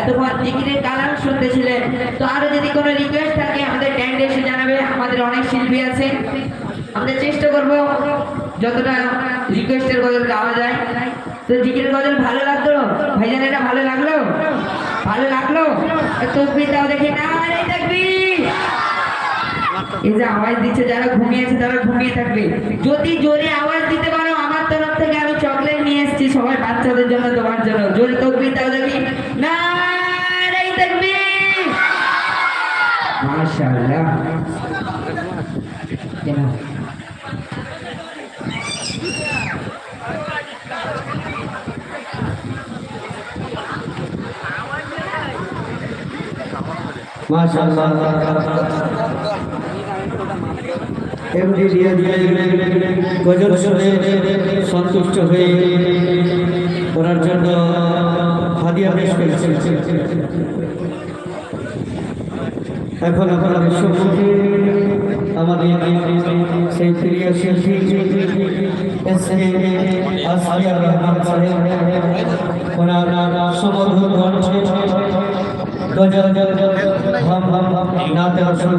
এতক্ষণ জিকিরের কালাম শুনতেছিলেন। তো আরও যদি কোনো রিকোয়েস্ট থাকে, আমাদের ট্যান্ডে এসে জানাবে। আমাদের অনেক শিল্পী আছে। আমরা চেষ্টা করব যতটা রিকোয়েস্টের গজল গাওয়া যায়। তো জিকির গজল ভালো লাগল? ভাইজান, এটা ভালো লাগল? ভালো লাগল? তসবির তাও দেখি না এই যে আওয়াজ দিচ্ছে, যারা ঘুমিয়েছে তারা ঘুমিয়ে থাকবে। যদি জোরে আওয়াজ দিতে পারো, আমার তরফ থেকে আমি চকলেট নিয়ে এসেছি। সবাই বাচ্চাদের জন্য, তোমার জন্য। জোরে তসবির তাও দেখি। না মাশাআল্লাহ মাশাআল্লাহ সন্তুষ্ট হয়ে ওনার জন্য হাদিয়া পেশ করেছেন এখন আমরা বিশ্বমুখী আমাদের সেই প্রিয় শিল্পী এস এ আসিয়া রহমান সাহেব ওনার সমর্থন কণ্ঠে গজল হাম হাম নাতে আসল